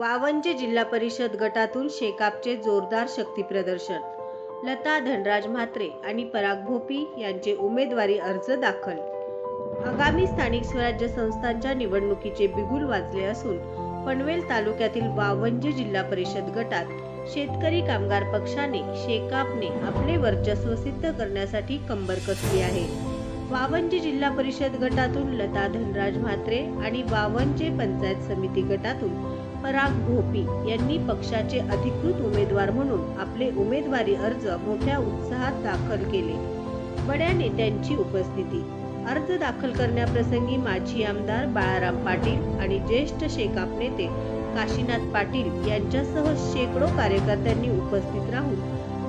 वावंजे जिल्हा परिषद गटातून शेकापचे जोरदार शक्ती प्रदर्शन. लता धनराज म्हात्रे आणि पराग भोपी यांचे उमेदवारी अर्ज दाखल. आगामी स्थानिक स्वराज्य संस्थांच्या निवडणुकीचे बिगुल वाजले असून पनवेल तालुक्यातील वावंजे जिल्हा परिषद गटात शेतकरी कामगार पक्षाने शेकापने आपले वर्चस्व सिद्ध करण्यासाठी कंबर कसली आहे? वावंजे जिल्हा परिषद गटातून लता धनराज म्हात्रे आणि वावंजे पंचायत समिती गटातून पराग भोपी यांनी पक्षाचे अधिकृत उमेदवार म्हणून आपले उमेदवारी अर्ज मोठ्या उत्साहात दाखल केले. बड्या नेत्यांची उपस्थिती. अर्ज दाखल करण्याप्रसंगी माजी आमदार बाळाराम पाटील आणि ज्येष्ठ शेकाप नेते काशीनाथ पाटील यांच्यासह शेकडो कार्यकर्त्यांनी उपस्थित राहून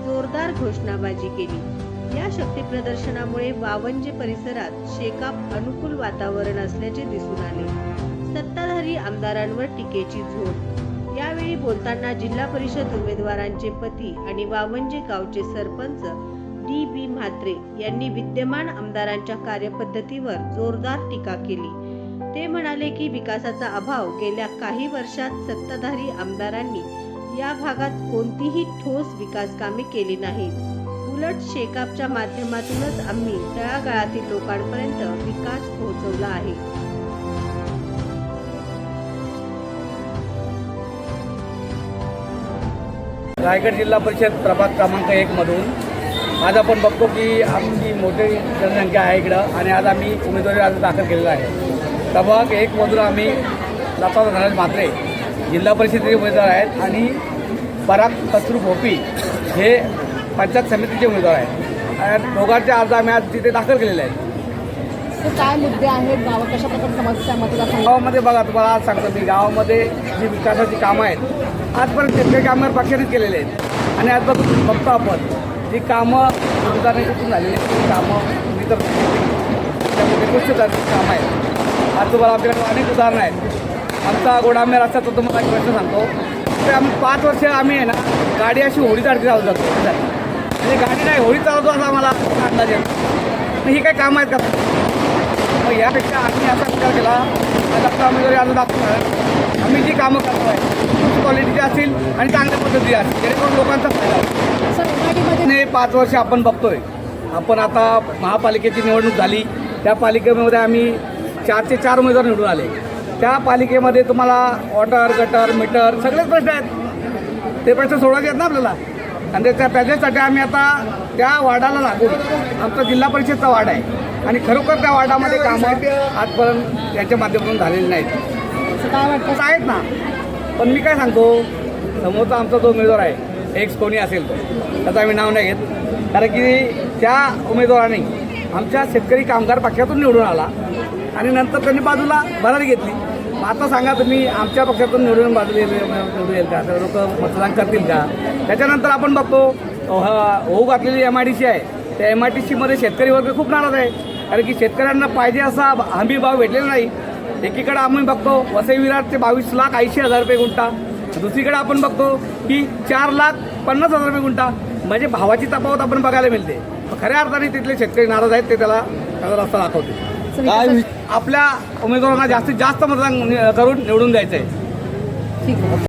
जोरदार घोषणाबाजी केली. या शक्ती प्रदर्शनामुळे वावंजे परिसरात शेकाप अनुकूल वातावरण असल्याचे दिसून आले. सत्ताधारी आमदारांवर टीकेची झोड यावेळी बोलताना जिल्हा परिषद उमेदवारांचे पती आणि वावंजे गावचे सरपंच डी बी म्हात्रे यांनी विद्यमान आमदारांच्या कार्यपद्धतीवर जोरदार टीका केली. ते म्हणाले की विकासाचा अभाव गेल्या काही वर्षात सत्ताधारी आमदारांनी या भागात कोणतीही ठोस विकास कामे केली नाहीत. उलट शेकापच्या माध्यमातूनच आम्ही तळागाळातील लोकांपर्यंत विकास पोहोचवला आहे. रायगड जिल्हा परिषद प्रभाग क्रमांक एक मधून आज आपण बघतो की आमची मोठी जनसंख्या आहे इकडं आणि आज आम्ही उमेदवारी अर्ज दाखल केलेला आहे. प्रभाग एक मधून आम्ही लता धनराज म्हात्रे जिल्हा परिषदेचे उमेदवार आहेत आणि पराग कचरू भोपी हे पंचायत समितीचे उमेदवार आहेत. दोघांचे अर्ज आम्ही आज तिथे दाखल केलेले आहेत. काय मुद्दे आहेत? गावात कशा प्रकारे समस्या मतदारसंघात गावामध्ये बघा तुम्हाला आज सांगतो मी. गावामध्ये जी विकासाची कामं आहेत आजपर्यंत शेतकरी कामं पक्षानेच केलेले आहेत. आणि आज बघ बघतो आपण जी कामं अनुदानातून झालेली आहेत. ती कामं मी तर त्यामध्ये कामं आहेत. आज तुम्हाला आपल्याकडे अनेक उदाहरणं आहेत. आमचा गोडामे रस्त्याचा तुम्हाला एक प्रश्न सांगतो. तर आम्ही पाच वर्ष आम्ही आहे ना गाडी अशी होडी चालत जातो. म्हणजे गाडी नाही होडी चालवतो असा आम्हाला. अंदाज. येतो ही काय कामं आहेत का? मग यापेक्षा आम्ही असा विचार केला आज आपला उमेदवारी अर्ज दाखवणार आम्ही जी कामं करतो आहे क्वालिटीची असतील आणि चांगल्या पद्धतीची असतील जेणेकरून लोकांचा फायदा पाच वर्ष आपण बघतोय. आपण आता महापालिकेची निवडणूक झाली. त्या पालिकेमध्ये आम्ही चारचे चार उमेदवार निवडून आले. त्या पालिकेमध्ये तुम्हाला वॉटर गटर मीटर सगळेच प्रश्न आहेत. ते प्रश्न सोडवायचे आहेत ना आपल्याला? आणि त्याच्या त्याच्यासाठी आम्ही आता त्या वार्डाला लागून आमचा जिल्हा परिषदचा वार्ड आहे. आणि खरोखर त्या वार्डामध्ये कामं आजपर्यंत यांच्या माध्यमातून झालेली नाहीत. आहेत ना. पण मी काय सांगतो समोरचा आमचा जो उमेदवार आहे एक्स कोणी असेल तो त्याचं आम्ही नाव नाही घेत. कारण की त्या उमेदवाराने आमच्या शेतकरी कामगार पक्षातून निवडून आला आणि नंतर त्यांनी बाजूला भरारी घेतली. आता सांगा तुम्ही आमच्या पक्षातून निवडून बाजूला निवडून येईल का लोक मतदान करतील का? त्याच्यानंतर आपण बघतो ह- होऊ घातलेली एम आय डी सी आहे. त्या एम आय डी सीमध्ये शेतकरी वर्ग खूप नाराज आहे. कारण की शेतकऱ्यांना पाहिजे असा हमी भाव भेटलेला नाही. एकीकडे आम्ही बघतो वसई विराटचे बावीस लाख ऐंशी हजार रुपये गुंठा. दुसरीकडे आपण बघतो की चार लाख पन्नास हजार रुपये गुंठा. म्हणजे भावाची तफावत आपण बघायला मिळते. खऱ्या अर्थाने तिथले शेतकरी नाराज आहेत ते त्याला त्याचा रस्ता दाखवते काय आपल्या उमेदवारांना जास्तीत जास्त मतदान करून निवडून द्यायचं आहे ठीक आहे.